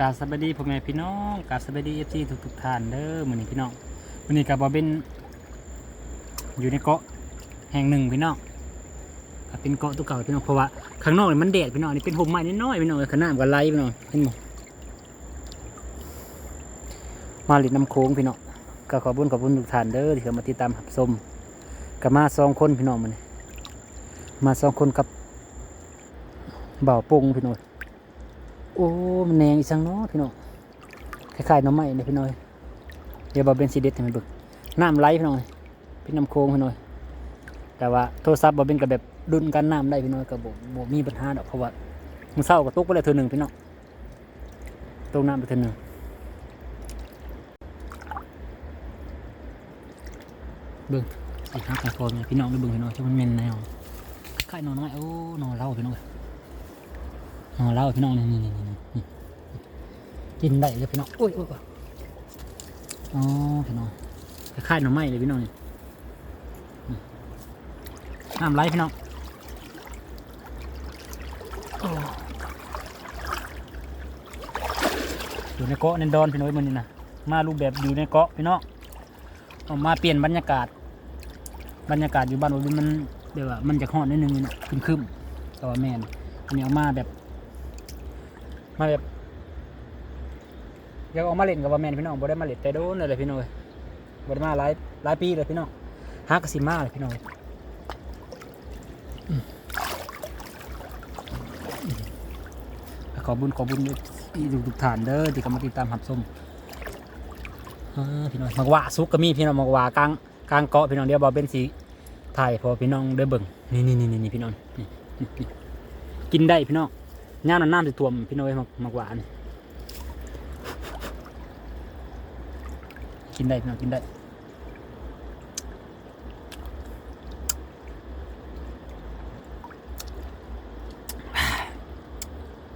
กาสวัสดีพ่อแม่พี่น้องกาสวัสดีเอฟซีทุกทุกท่านเด้อมือนี้พี่น้องมือนี้กับบอเป็นอยู่ในเกาะแห่งหนึ่งพี่น้องเป็นเกาะตัวเก่าพี่น้องเพราะว่าข้างนอกมันแดดพี่น้องนี่เป็นห่มไม้น้อยพี่น้องขางหนาดก็ไหลพี่น้องเห็นบ่มาหลิดน้ำโค้งพี่น้องก็ขอบุญขอบคุณทุกท่านเด้อที่เข้ามาติดตามรับชมก็มาสองคนพี่น้องมื้อนี้มาสองคนกับเบ่าปงพี่น้อง โอ้มันแนงอีสังเนาะพี่น้องคล้ายๆน้ำไม้เนี่ยพี่น้อยเดี๋ยวบาเป็นสีเด็ดให้มันเบิกน้ำไหลพี่น้อยเป็นน้ำโค้งพี่น้อยแต่ว่าโทรศัพท์บาเป็นกับแบบดุนกันน้ำได้พี่น้อยกับบบ่มีปัญหาดอกเพราะว่ามันเศร้ากับตุกไปเลยเธอหนึ่งพี่น้องตกน้ำไปเธอหนึ่งเบิ่งสิฮักไอ้พอเนี่ยพี่น้องได้เบิ่งพี่น้อยที่มันเมนแนวคล้ายหนอนน้อยโอ้หนอนเล่าพี่น้อย อ๋อเล่าพี่น้องนี่นี่นี่นี่นี่กินได้เลยพี่น้องโอ้ยโอ้ยโอ้ยอ๋อพี่น้องคล้ายๆหน่อไม้เลยพี่น้องนี่อืมน้ำไหลพี่น้องโอ้อยู่ในเกาะในดอนพี่น้องมันนี่นะมารูปแบบอยู่ในเกาะพี่น้องเอามาเปลี่ยนบรรยากาศ บรรยากาศอยู่บ้านผมมันเดี๋ยวว่ามันจะห้อนนิดนึงนี่นะคึมๆแต่ว่าแม่นอันนี้เอามาแบบ มาแบบอยากออกมาเล่นกับว่าแมนพี่น้องบ่ได้มาเล่นแต่โดนเลยพี่น้องเอ้ยบ่ได้มาหลายหลายปีเลยพี่น้องฮักสิมาเลยพี่น้องเอ้ยขอบุญขอบุญที่ทุกท่านเด้อที่กำลังติดตามหับชมอ่าพี่น้องมักว่าซุกก็มีพี่น้องมักว่ากลางกลางเกาะพี่น้องเดียวบ่เป็นสีถ่ายพอพี่น้องได้เบิ่งนี่นี่นี่นี่พี่น้องกินได้พี่น้อง ย่ามน้ำน้ำสิท่วมพี่น้อยมากมากหวานกินได้พี่น้องกินได้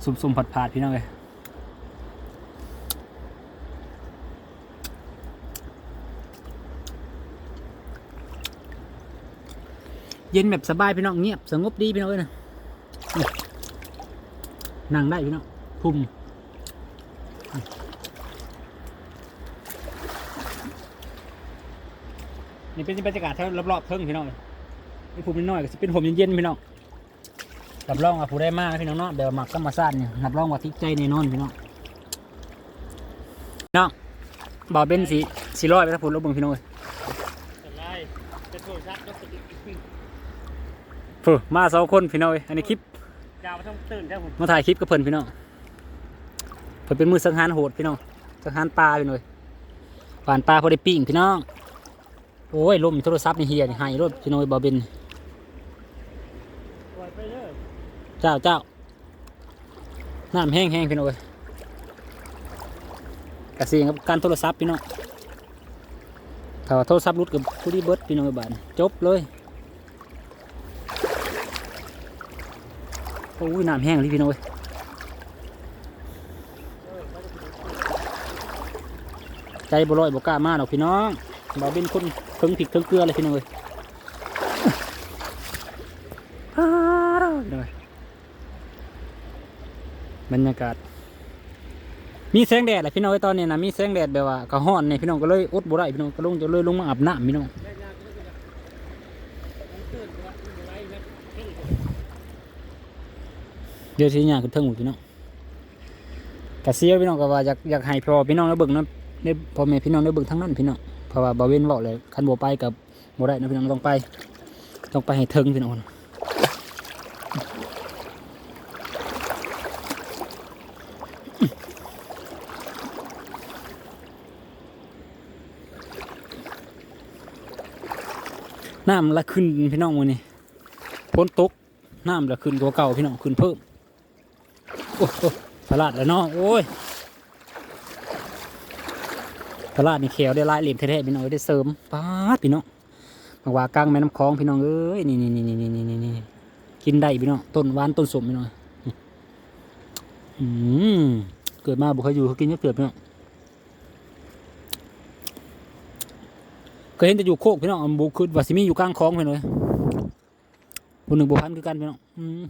สุ่มๆผัดผาดพี่น้องเลยเย็นแบบสบายพี่น้องเงียบสงบดีพี่น้องเลยนะ นั่งได้พี่น้องพุ่มนี่เป็นบรรยากาศแถวรอบๆเทิงพี่น้องเลยนี่พุ่มนิดหน่อยก็จะเป็นผมเย็นๆพี่น้องรับรองว่าผู้ได้มากพี่น้องเนาะเดี๋ยวหมักธรรมชาติเนี่ยรับรองว่าทิศใจแน่นอนพี่น้องน้องบ่าวเป็นสีสีร้อยไปถ้าพูดลบเบิ่งพี่น้องเลยสไลด์เป็นโทรศัพท์ยกสติ๊กฟูมาสองคนพี่น้องเอ้ยอันนี้คลิป กาวมาต้องตื่นได้ผมมาถ่ายคลิปกับเพิ่นพี่น้องเพิ่นเป็นมือสังหารโหดพี่น้องสังหารปลาพี่น้องผ่านปลาพอได้ปิ้งพี่น้องโอ้ยลมโทรศัพท์นี่เฮียนหายรถพี่น้องบอเบนเจ้าเจ้าน้ำแห้งแห้งพี่น้องเอ้ยกระเสียงกับการโทรศัพท์พี่น้องถ้าโทรศัพท์รุดกับผู้ที่เบิร์ดพี่น้องเอ้ยบานจบเลย โอ้ยน้ำแห้งเลยพี่น้อยใจบ่ลอยบ่กล้ามาดอกพี่น้องบ่เป็นคนเพิ่งผิดเพิ่งเกลือเลยพี่น้องเอ้ยอร่องเอ้ยบรรยากาศ มีแสงแดดแหละพี่น้องเอ้ยตอนนี้นะมีแสงแดดแบบว่าก็ฮ้อนเนี่ยพี่น้องก็เลยอดบ่ได้พี่น้องก็ลงจะเลยลงมาอาบน้ำพี่น้อง ได้ยากก็ไม่ได้มันตื่นว่ามันอะไรนะ เดี๋ยวสิย่างขึ้นเทิงหมดพี่น้องกะเสียวพี่น้องก็ว่าอยากอยากให้พ่อพี่น้องได้เบิ่งเนะได้พ่อแม่พี่น้องได้เบิ่งทั้งนั้นพี่น้องเพราะว่าบ่เว้นเว้าเลยคันบ่ไปกับบ่ได้นะพี่น้องต้องไป ต้องไปให้ถึงพี่น้องน้ำละขึ้นพี่น้องวันนี้พ้นตกน้ำละขึ้นกว่าเก่าพี่น้องขึ้นเพิ่ม พลาดแล้วเนาะโอ้ยพลาดนี่เขียวได้ลายเหลี่ยมแท้ๆพี่น้องได้เสริมป๊าพี่น้องมาว่ากลางแม่น้ำคลองพี่น้องเอ้ยนี่นี่นี่นี่นี่นี่นี่กินได้พี่น้องต้นหวานต้นสมพี่น้องอืมเกิดมาบุคคลอยู่เขากินก็เกิดพี่น้องเคยเห็นแต่อยู่โคกพี่น้องบุคือว่าสิมีอยู่กลางคลองพี่น้องบุหนึ่งบุพันคือกันพี่น้องอืม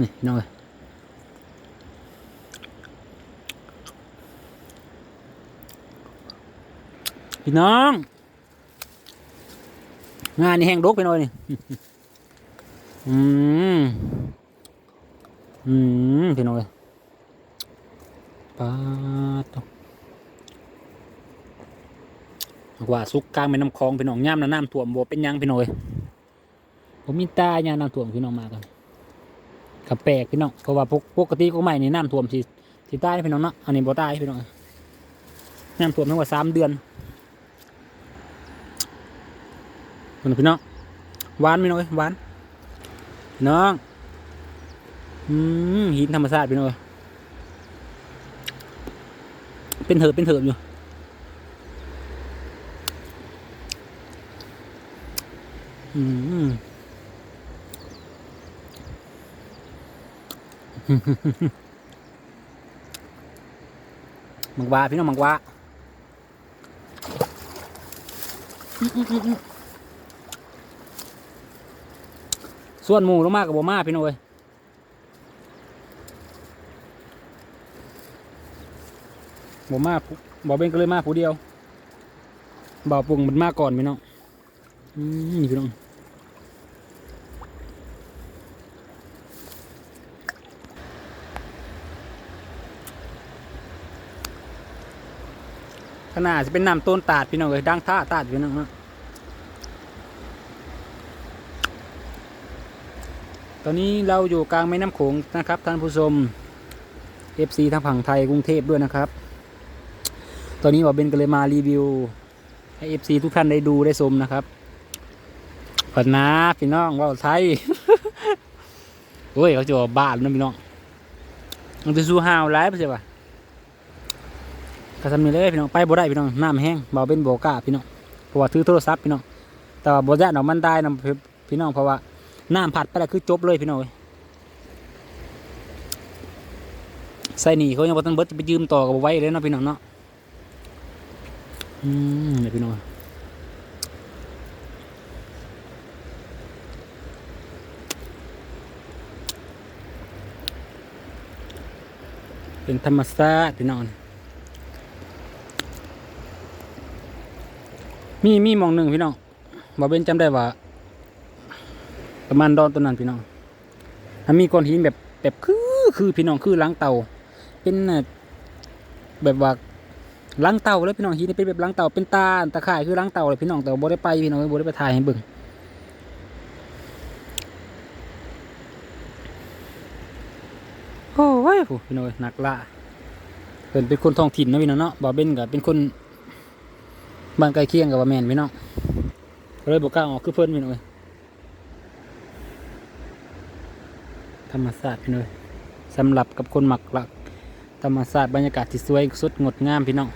นี่น้อยพี่น้อง งานนี่แห้งดกไปหน่อยนี่ อืม อืมพี่น้อยปาตกว่าสุกกลางเป็นน้ำคลองพี่น้องย่ามน้ำท่วมบัเป็นยังพี่น้อยผมมีตาย่าน้ำท่วมพี่น้องมากัน กับแปลกพี่น้องเพราะว่าปกปกติก็ไม่นี่น้ำท่วมสิสิตายพี่น้องเนาะอันนี้บ่ตายพี่น้องน้ำท่วมทั้งว่าสามเดือนพี่น้องหวานพี่น้อยหวานน้องอืมหินธรรมชาติพี่น้อยเป็นเถิบเป็นเถิบอยู่อืม มังวาพี่น้องมังวาส่วนหมูลงมากกับบ่มาพี่น้อยบ่มาบ่เป็นก็เลยมาผู้เดียวบ่าวปุ่งมันมาก่อนพี่น้องอืมนี่พี่น้อง ขนาดจะเป็นน้ำต้นตาดพี่น้องเลยดังท่าตาดพี่น้องเนาะตอนนี้เราอยู่กลางแม่น้ำโขงนะครับท่านผู้ชม FC ทางฝั่งไทยกรุงเทพด้วยนะครับ ตอนนี้บอเบนก็เลยมารีวิว ให้ FC ทุกท่านได้ดูได้ชมนะครับผัดนาพี่น้องว่าไทยโอ้ยเขาจะว่าบ้านนะพี่น้องมันจะสู้ฮาวไลฟ์ไปใช่ปะ ก็ทำนี่เลยพี่น้องไปบ่ได้พี่น้องน้ำแห้งบอเป็นโบกล้าพี่น้องเพราะว่าถือโทรศัพท์พี่น้องแต่ว่าบ่แย่หนอมันได้นะพี่น้องเพราะว่าน้ำผัดไปแล้วคือจบเลยพี่น้องเอ้ยใส่หนีเขายังบ่ทันเบิดจะไปยืมต่อกับไว้เลยเนาะพี่น้องเนาะอืมเดี๋ยวพี่น้องเป็นธรรมชาติพี่น้อง มีมีมองหนึ่งพี่น้องบ่เป็นจำได้ว่า ประมาณดอนตัวนั้นพี่น้องถ้ามีก้อนหินแบบแบบคือคือพี่น้องคือล้างเตาเป็นแบบว่าล้างเตาเลยพี่น้องหินนี่เป็นแบบล้างเตาเป็นตาตะข่ายคือล้างเตาเลยพี่น้องแต่บ่ได้ไปพี่น้องบ่ได้ไปถ่ายให้เบิ่งโอ้ยพี่น้องหนักละเพิ่นเป็นคนท้องถิ่นนะพี่น้องเนาะบ่เบนก็เป็นคน บ้านใกล้เคียงกับว่าแมนพี่น้องเลยบ่กล้าออกคือเพิ่นพี่น้องเอ้ยธรรมศาสตร์พี่น้องเอ้ยสำหรับกับคนหมักหลัก ธรรมศาสตร์บรรยากาศที่สวยสุดงดงามพี่น้อง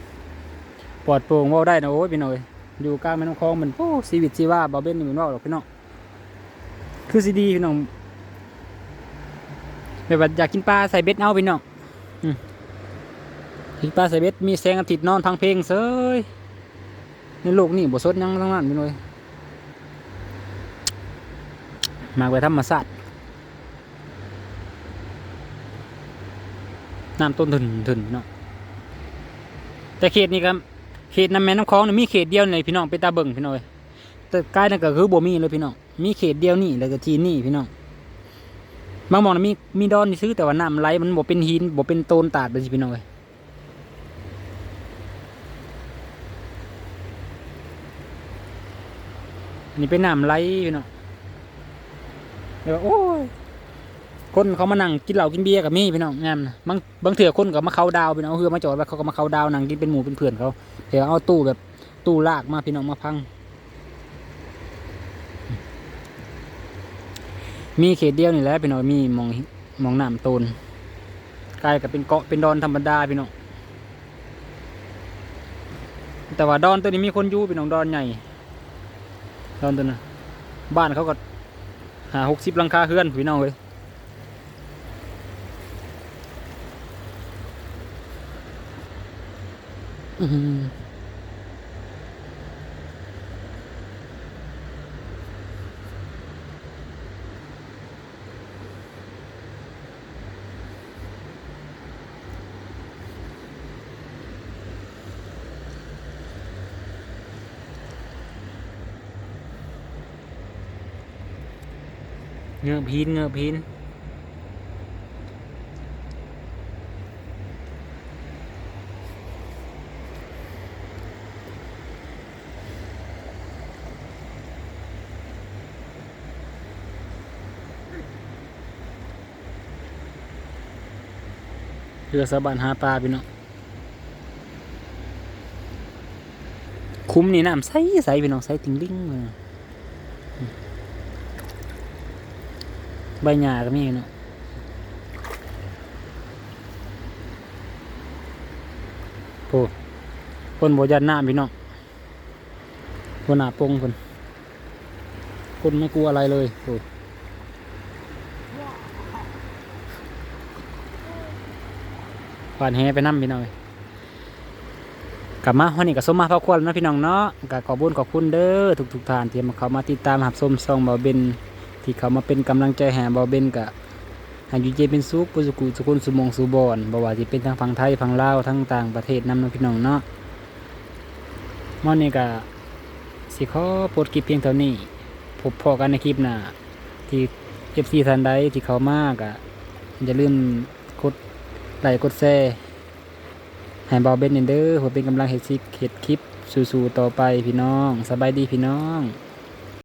ปลอดโปร่งว่าได้นะโอ้ยพี่น้องเอ้ยอยู่กลางแม่น้ำคลองเหมือนโอ้ชีวิตชีวาบาเบนนี่เหมือนว่าหรอกพี่น้องคือสีดีพี่น้องแบบว่าอยากกินปลาใส่เบ็ดเอาพี่น้องกินปลาใส่เบ็ดมีแสงอาทิตย์นอนทางเพลงเซย ในโลกนี่บ่สดยังทั้งนั้นพี่น้องเอ้ยมากไปธรรมศาสตร์น้ำต้นถึนถึนเนาะแต่เขตนี้ก็เขตน้ำแม่น้ำคลองนี่มีเขตเดียวเลยพี่น้องไปตาเบิ่งพี่น้อยแต่ใกล้นั่นก็คือบ่มีเลยพี่น้องมีเขตเดียวนี่แล้วก็ทีนี่พี่น้องบางหมองมีมีดอนนี่ซื้อแต่ว่าน้ำไหลมันบ่เป็นหินบ่เป็นโตนตาดไปสิพี่น้องเอ้ย อันนี่เป็นน้ำไหลพี่น้องเดี๋ยวโอ้ยคนเขามานั่งกินเหล้ากินเบียร์กับมีพี่น้องงามนะบางบางเถื่อคนก็มาเขาดาวพี่น้องเอาเรือมาจอดแล้วเขาก็มาเขาดาวนั่งกินเป็นหมู่เป็นเพื่อนเขาเดี๋ยวเอาตู้แบบตู้ลากมาพี่น้องมาพัง มีเขตเดียวนี่แหละพี่น้องมีมองมองน้ำโตนกลายกับเป็นเกาะเป็นดอนธรรมดาพี่น้องแต่ว่าดอนตัวนี้มีคนยู่พี่น้องดอนใหญ่ ตอนตัวนั้นบ้านเขาก็หาหกสิบลังคาเฮือนพี่น้องเลยอืม เงือบพีนเงือบพีนเรือสะบันหาปลาพี่น้องคุ้มนี่น้ำใสใสพี่น้องใสติงลิงเลย ใบหญ้าก็มีเนาะโอ้คนบ่ยันน้ำพี่น้องคนหน้าปงคนคนไม่กลัวอะไรเลยโอ้ผ่านแหไปน้ำพี่น้องกลับมาวันนี้ก็สมมาพระควรนะพี่น้องเนาะก็ขอบุญขอบคุณเด้อทุกๆท่านที่มาเข้ามาติดตามหับส้มซองเบาเบน ที่เขามาเป็นกำลังใจแห่บาเบนกะให้อยู่เจเป็นสุขปุสุกุสุกุลสุมงสุบอนบ่ว่าสิเป็นทั้งฝั่งไทยฝั่งลาวทั้งต่างประเทศนำเนาะพี่น้องเนาะมอนี้ก็สิขอโปรดคลิปเพียงเท่านี้พบพอกันในคลิปหน้าที่ FC ท่านใดที่เขามากะอย่าลืมกดไลค์กดแชร์ให้บาเบนเด้อเพื่อเป็นกำลังเฮ็ดซิเฮ็ดคลิปสู่ๆต่อไปพี่น้อง สบายดีพี่น้อง